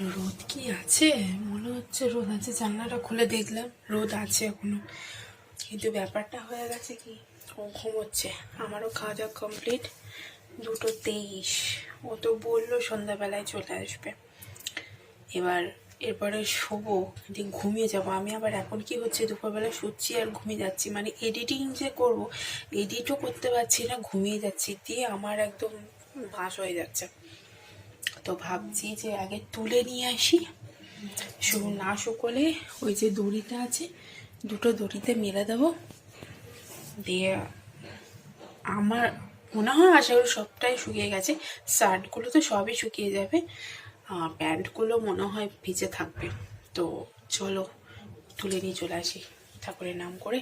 রোদ কি আছে? মনে হচ্ছে রোদ আছে, জানলাটা খুলে দেখলাম, রোদ আছে এখনও। কিন্তু ব্যাপারটা হয়ে গেছে কি? ও ঘুমোচ্ছে আমারও খাওয়া দাওয়া কমপ্লিট দুটো তেইশ। ও তো বলল সন্ধ্যাবেলায় চলে আসবে। এবার এরপরে শোবো দিয়ে ঘুমিয়ে যাব। আমি আবার এখন কি হচ্ছে? দুপুরবেলা শুচ্ছি আর ঘুমিয়ে যাচ্ছি। মানে এডিটিং যে করব এডিটও করতে পারছি না, ঘুমিয়ে যাচ্ছি। দিয়ে আমার একদম ভাস হয়ে যাচ্ছে। তো ভাবছি যে আগে তুলে নিয়ে আসি। শু না শুকোলে ওই যে দড়িটা আছে, দুটো দড়িতে মেলে দেবো। দিয়ে আমার মনে হয় আশা করি সবটাই শুকিয়ে গেছে। শার্টগুলো তো সবই শুকিয়ে যাবে প্যান্টগুলো মনে হয় ভিজে থাকবে। তো চলো, তুলে নিয়ে চলে আসি ঠাকুরের নাম করে।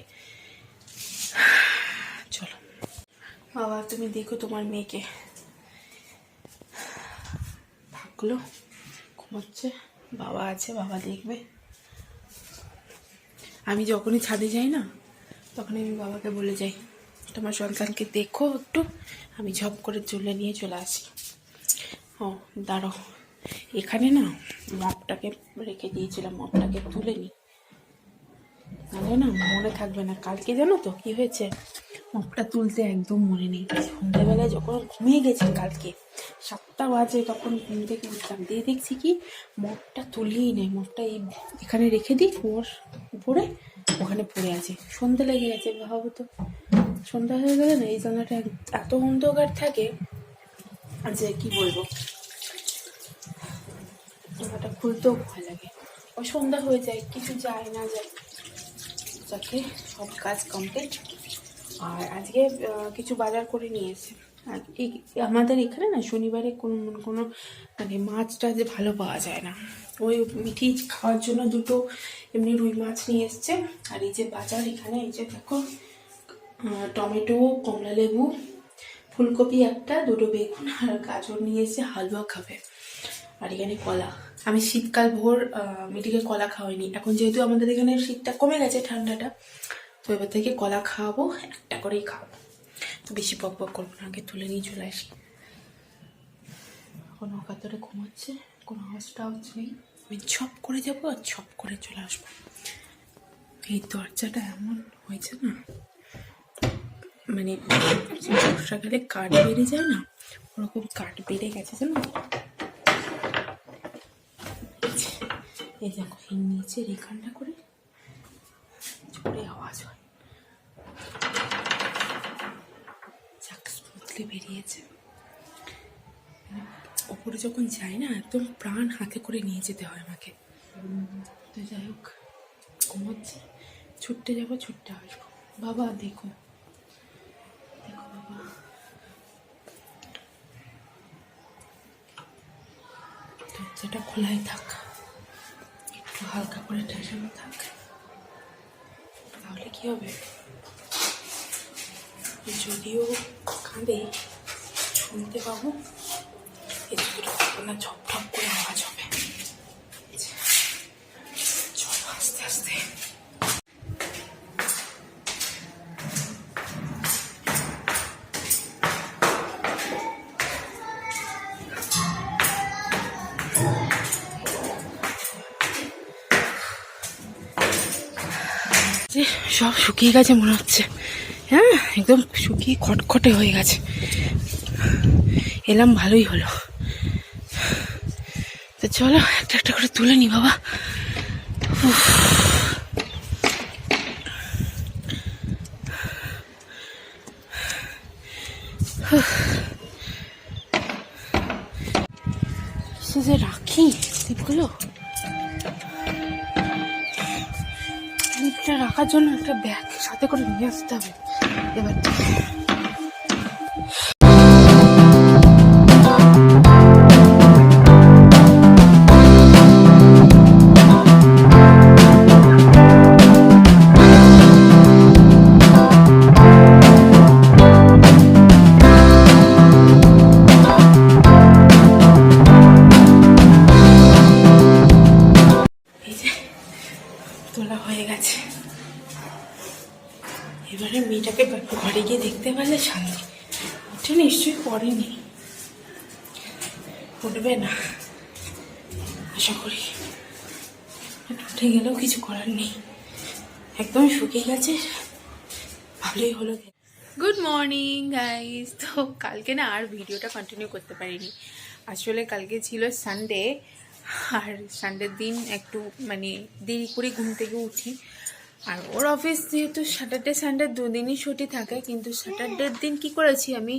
চলো। বাবা, তুমি দেখো তোমার মেয়েকে। থাকল ঘুমাচ্ছে। বাবা আছে, বাবা দেখবে। আমি যখনই ছাদে যাই না তখন আমি বাবাকে বলে যাই, তোমার সন্তানকে দেখো একটু, আমি ঝপ করে চলে নিয়ে চলে আসি। ও, দাঁড়াও। এখানে না মপটাকে রেখে দিয়েছিলাম, মপটাকে তুলে নি। নাহলে না মনে থাকবে না। কালকে জানো তো কি হয়েছে? মপটা তুলতে একদম মনে নেই। সন্ধ্যাবেলায় যখন ঘুমিয়ে গেছি কালকে সাতটা বাজে তখন ঘুম থেকে উঠলাম। দিয়ে দেখছি কি মপটা তুলিই নেই। মপটা এই এখানে রেখে দিই ওর উপরে, ওখানে পড়ে আছে। সন্ধ্যা লেগে গেছে, ভাবো তো। সন্ধ্যা হয়ে গেলে না, এই জানাটা এত অন্ধকার থাকে যে কি বলব? জামাটা খুলতেও ভয় লাগে। ওই সন্ধ্যা হয়ে যায়, কিছু যায় না যায়। যাকে সব কাজ কমপ্লিট আর আজকে কিছু বাজার করে নিয়ে এসে আর এই আমাদের এখানে না শনিবারে কোনো কোনো মানে মাছটা যে ভালো পাওয়া যায় না। ওই মিঠি খাওয়ার জন্য দুটো এমনি রুই মাছ নিয়ে এসছে। আর এই যে বাজার এখানে, এই যে দেখো টমেটো, কমলা লেবু, ফুলকপি একটা, দুটো বেগুন আর গাজর নিয়ে এসে হালুয়া খাবে। আর এখানে কলা। আমি শীতকাল ভোর মিটিকে কলা খাওয়াইনি। এখন যেহেতু আমাদের এখানে শীতটা কমে গেছে ঠান্ডাটা, তো এবার থেকে কলা খাওয়াবো, একটা করেই খাওয়াবো। বেশি বক বক করব না আগে তুলে নিয়ে চলে আসি। কোনো কাতরে ঘুমাচ্ছে কোনো আওয়াজ টাওয়াজ নেই। আমি ছপ করে যাব আর ছপ করে চলে আসব। এই দরজাটা এমন হয়েছে না মানে বর্ষাকালে কাঠ বেড়ে যায় না ওরকম কাঠ বেড়ে গেছে জানো? এই দেখো এই নিচের এখানটা করে জোরে আওয়াজ হয়। স্মুথলি বেরিয়েছে। ওপরে যখন যাই না, একদম প্রাণ হাতে করে নিয়ে যেতে হয় আমাকে। তো যাই হোক, ঘুমোচ্ছে। ছুটতে যাব, ছুটতে আসব। বাবা, দেখো। দেখো দরজাটা খোলাই থাক। একটু হালকা করে ঠেসানো থাক। তাহলে কি হবে? যদিও কাঁদে শুনতে পাবো এদিকে না ঝপ ঝপ করে আওয়াজ হবে। চলো আস্তে আস্তে। সব শুকিয়ে গেছে মনে হচ্ছে। হ্যাঁ একদম শুকিয়ে খটখটে হয়ে গেছে। এলাম, ভালোই হলো। তো চলো, একটা একটা করে তুলে নি বাবা। উফ। লিপটা রাখার জন্য একটা ব্যাগ সাথে করে নিয়ে আসতে হবে। এবার উঠবে না। আশা করি উঠে গেলেও কিছু করার নেই। একদম শুকিয়ে গেছে। ভালোই হলো। গুড মর্নিং গাইস তো কালকে না আর ভিডিওটা কন্টিনিউ করতে পারিনি। আসলে কালকে ছিল সানডে আর সানডের দিন একটু মানে দেরি করে ঘুম থেকে উঠি। আর ওর অফিস যেহেতু স্যাটারডে সানডে দুদিনই ছুটি থাকে, কিন্তু স্যাটারডের দিন কি করেছি আমি?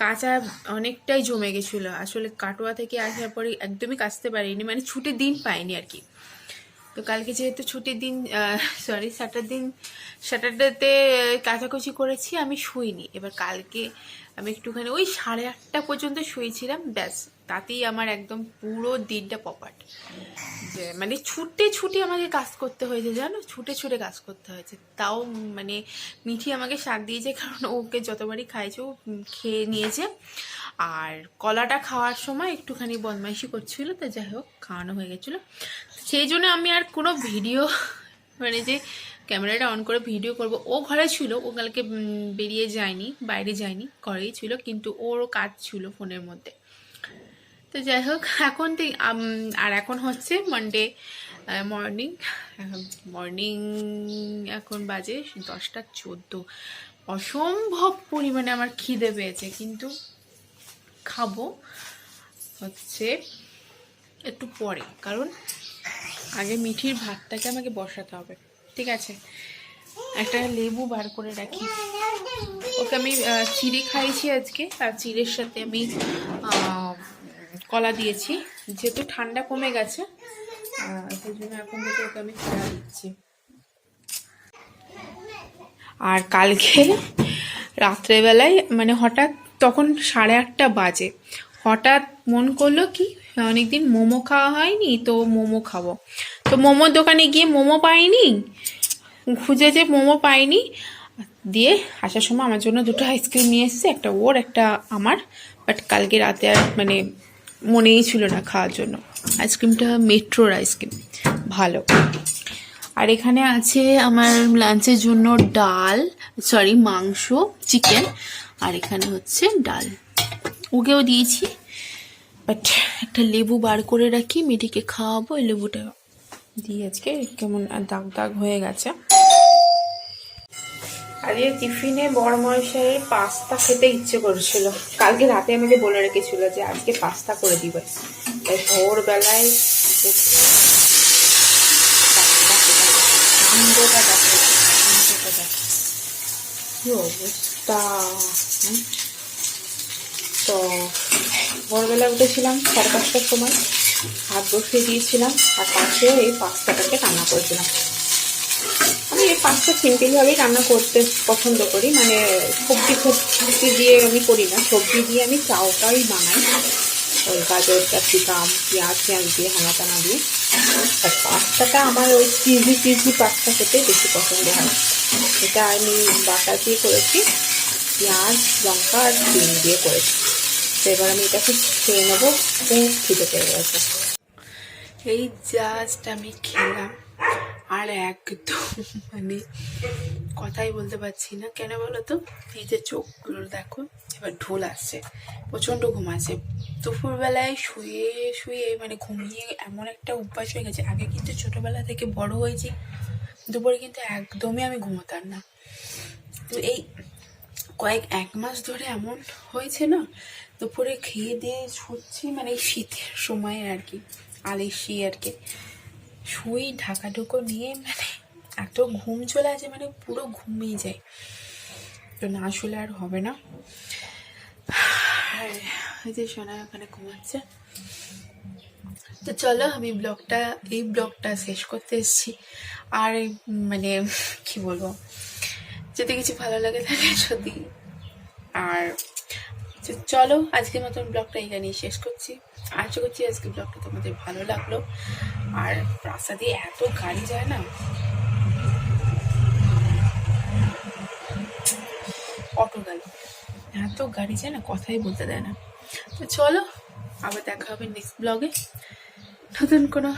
কাঁচা অনেকটাই জমে গেছিল। আসলে কাটোয়া থেকে আসার পরে একদমই কাচতে পারিনি মানে ছুটির দিন পাইনি আর কি। তো কালকে যেহেতু ছুটির দিন সরি স্যাটার দিন স্যাটারডেতে কাচাকুচি করেছি, আমি শুইনি। এবার কালকে আমি একটুখানি, ওই সাড়ে আটটা পর্যন্ত শুয়েছিলাম, ব্যাস। তাতেই আমার একদম পুরো দিনটা পপাট। যে মানে ছুটে ছুটে আমাকে কাজ করতে হয়েছে, জানো? ছুটে ছুটে কাজ করতে হয়েছে। তাও মানে মিঠি আমাকে শাক দিয়েছে, কারণ ওকে যতবারই খাইছে ও খেয়ে নিয়েছে। আর কলাটা খাওয়ার সময় একটুখানি বদমাইশি করছিল, তো যাই হোক, খাওয়ানো হয়ে গেছিল। সেই জন্য আমি আর কোনো ভিডিও মানে যে ক্যামেরাটা অন করে ভিডিও করব, ও ঘরে ছিল, ও কালকে বেরিয়ে যায়নি, বাইরে যায়নি, ঘরেই ছিল, কিন্তু ওরও কাজ ছিল ফোনের মধ্যে। তো যাই হোক এখন আর এখন হচ্ছে মানডে মর্নিং মর্নিং এখন বাজে দশটা চোদ্দ। অসম্ভব পরিমাণে আমার খিদে পেয়েছে, কিন্তু খাব হচ্ছে একটু পরে, কারণ আগে মিঠির ভাতটাকে আমাকে বসাতে হবে, ঠিক আছে? একটা লেবু বার করে রাখি। ওকে আমি চিড়ে খাইছি আজকে, আর চিড়ের সাথে আমি কলা দিয়েছি। যেহেতু ঠান্ডা কমে গেছে সেই জন্য এখন থেকে ওকে আমি কলা দিচ্ছি। আর কালকে রাত্রেবেলায় মানে হঠাৎ তখন সাড়ে আটটা বাজে। হঠাৎ মন করল কি, অনেকদিন মোমো খাওয়া হয়নি, তো মোমো খাব। তো মোমোর দোকানে গিয়ে মোমো পাইনি খুঁজেছে মোমো পাইনি, দিয়ে আসার সময় আমার জন্য দুটো আইসক্রিম নিয়ে এসছে, একটা ওর, একটা আমার। বাট কালকে রাতে আর মানে মনেই ছিল না খাওয়ার জন্য। আইসক্রিমটা মেট্রোর আইসক্রিম। ভালো। আর এখানে আছে আমার লাঞ্চের জন্য ডাল সরি মাংস চিকেন আর এখানে হচ্ছে ডাল। ওকেও দিয়েছি বাট একটা লেবু বার করে রাখি, মেয়েটিকে খাওয়াবো, এই লেবুটা দিয়ে আজকে কেমন দাগ দাগ হয়ে গেছে। আজকে টিফিনে বড় মশাই পাস্তা খেতে ইচ্ছে করেছিল। কালকে রাতে আমাকে বলে রেখেছিল যে আজকে পাস্তা করে দিবে। তাই ভোরবেলায় তো ভোরবেলা উঠেছিলাম সাড়ে পাঁচটার সময় হাত বসিয়ে দিয়েছিলাম, আর পাশে এই পাস্তাটাকে রান্না করেছিলাম। আমি এই পাস্তা সিম্পলভাবেই রান্না করতে পছন্দ করি। মানে সবজি সবজি দিয়ে আমি করি না। সবজি দিয়ে আমি চাউটাই বানাই। ওই গাজর, ক্যাপসিকাম, পেঁয়াজ পেঁয়াজ দিয়ে হানা টানা দিয়ে। আর পাস্তাটা আমার ওই চিজি চিজি পাস্তা খেতে বেশি পছন্দ হয়। এটা আমি বাটা দিয়ে করেছি। পেঁয়াজ, লঙ্কা আর ডিম দিয়ে করেছি। তো এবার আমি এটাকে খেয়ে নেব। খুব খিদে পেয়ে গেছে। এই জাস্ট আমি খেলাম। আর একদম মানে কথাই বলতে পারছি না। কেন বলো তো? এই যে চোখগুলো দেখো। এবার ঢোল আসছে। প্রচণ্ড ঘুম আছে দুপুরবেলায় শুয়ে শুয়ে মানে ঘুমিয়ে এমন একটা অভ্যাস হয়ে গেছে। আগে কিন্তু ছোটবেলা থেকে বড় হয়েছি। দুপুরে কিন্তু একদমই আমি ঘুমোতাম না। তো এই কয়েক, এক মাস ধরে এমন হয়েছে না, দুপুরে খেয়ে দিয়ে শুচ্ছি মানে এই শীতের সময় আর কি আলিশি আর কি। শুই ঢাকা ঢুকো নিয়ে মানে এত ঘুম চলে আসে মানে পুরো ঘুমিয়ে যায়। তো না আসলে আর হবে না। আর এই যে সোনা ওখানে ঘুমাচ্ছে। তো চলো, আমি ব্লগটা, এই ব্লগটা শেষ করতে এসেছি। আর মানে কি বলব? যদি কিছু ভালো লাগে তাহলে যদি আর তো চলো, আজকের মতন ব্লগটা এখানেই শেষ করছি। আশা করছি আজকে ব্লগটা তোমাদের ভালো লাগল। আর রাস্তা দিয়ে এত গাড়ি যায় না? অটো গেল এত গাড়ি যায় না, কথাই বলতে দেয় না। তো চলো, আবার দেখা হবে নেক্সট ব্লগে নতুন কোনো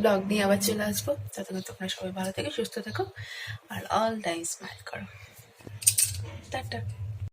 ব্লগ নিয়ে আবার চলে আসব। ততক্ষণ তোমরা সবাই ভালো থেকে, সুস্থ থাকো, আর অল টাইম স্মাইল করো। টাটা।